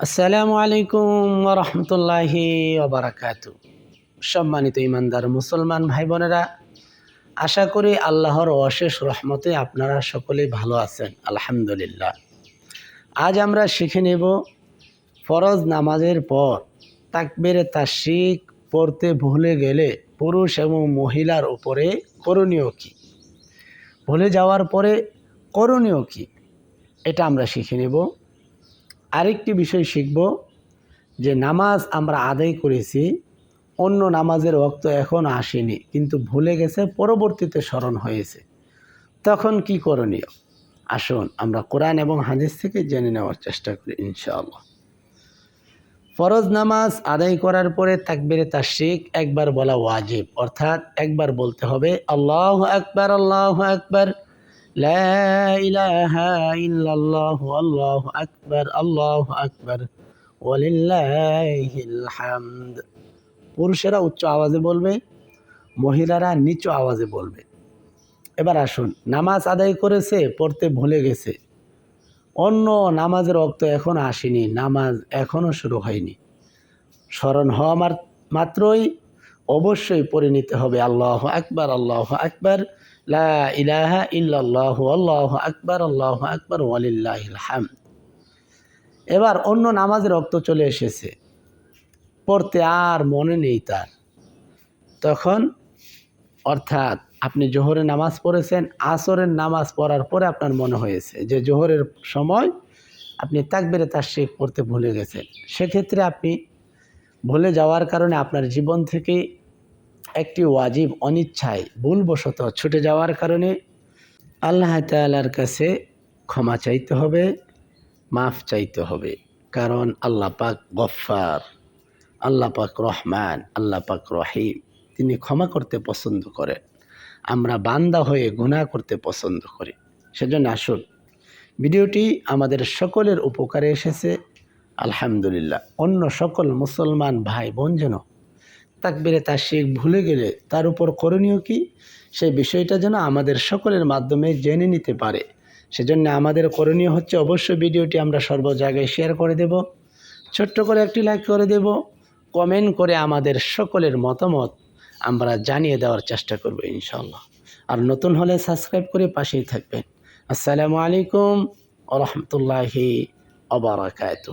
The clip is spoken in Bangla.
আসসালামু আলাইকুম রহমতুল্লাহি ওবরাকাত। সম্মানিত ইমানদার মুসলমান ভাই বোনেরা আশা করি আল্লাহর অশেষ রহমতে আপনারা সকলে ভালো আছেন, আলহামদুলিল্লাহ। আজ আমরা শিখে নেব ফরজ নামাজের পর তাকবেরে তাশিক পড়তে ভুলে গেলে পুরুষ এবং মহিলার উপরে করণীয় কী? ভুলে যাওয়ার পরে করণীয় কী? এটা আমরা শিখে নেব। আরেকটি বিষয় শিখব যে নামাজ আমরা আদায় করেছি, অন্য নামাজের রক্ত এখন আসেনি, কিন্তু ভুলে গেছে, পরবর্তীতে স্মরণ হয়েছে। তখন কি করণীয়? আসুন আমরা কোরআন এবং হাদিস থেকে জেনে নেওয়ার চেষ্টা করি, ইনশাআল্লাহ। ফরজ নামাজ আদায় করার পরে তাকবিরে তাশরিক একবার বলা ওয়াজিব, অর্থাৎ একবার বলতে হবে, আল্লাহ আকবার আল্লাহ আকবার। لا إله إلا الله الله أكبر الله أكبر ولله الحمد পুরুষেরা উচ্চ আওয়াজে বলবে মহিলারা নিচু আওয়াজে বলবে এবার আসুন নামাজ আদায় করেছে পড়তে ভুলে গেছে অন্য নামাজের রক্ত এখনও আসেনি নামাজ এখনও শুরু হয়নি স্মরণ হওয়া মাত্রই অবশ্যই পড়ে নিতে হবে আল্লাহ আকবার আল্লাহ আকবার, লা ইল্লাল্লাহু, আল্লাহু আকবার আল্লাহু আকবার, ওয়ালিল্লাহিল হামদ। এবার অন্য নামাজের রক্ত চলে এসেছে। পড়তে আর মনে নেই তার। তখন অর্থাৎ আপনি জোহরে নামাজ পড়েছেন, আসরের নামাজ পড়ার পরে আপনার মনে হয়েছে যে জোহরের সময় আপনি তাকবেরে তার শেখ পড়তে ভুলে গেছেন। সেক্ষেত্রে আপনি ভুলে যাওয়ার কারণে আপনার জীবন থেকে একটি ওয়াজিব, অনিচ্ছায়, ভুলবশত ছুটে যাওয়ার কারণে আল্লাহ তালার কাছে ক্ষমা চাইতে হবে, মাফ চাইতে হবে। কারণ আল্লাহ পাক গফার আল্লাহ পাক রহমান, আল্লাহ পাক রহিম। তিনি ক্ষমা করতে পছন্দ করেন। আমরা বান্দা হয়ে গুণা করতে পছন্দ করি। সেজন্য আসুন, ভিডিওটি আমাদের সকলের উপকারে এসেছে। আলহামদুলিল্লাহ। অন্য সকল মুসলমান ভাই বোন যেন তাকবিরে তার শেখ ভুলে গেলে তার উপর করণীয় কি? সেই বিষয়টা যেন আমাদের সকলের মাধ্যমে জেনে নিতে পারে। সেজন্য আমাদের করণীয় হচ্ছে অবশ্যই ভিডিওটি আমরা সর্ব জায়গায় শেয়ার করে দেব। ছোট্ট করে একটি লাইক করে দেব। কমেন্ট করে আমাদের সকলের মতামত আমরা জানিয়ে দেওয়ার চেষ্টা করব ইনশাল্লাহ আর নতুন হলে সাবস্ক্রাইব করে পাশেই থাকবেন। আসসালামু আলাইকুম রহমতুল্লাহি আবরাকাতু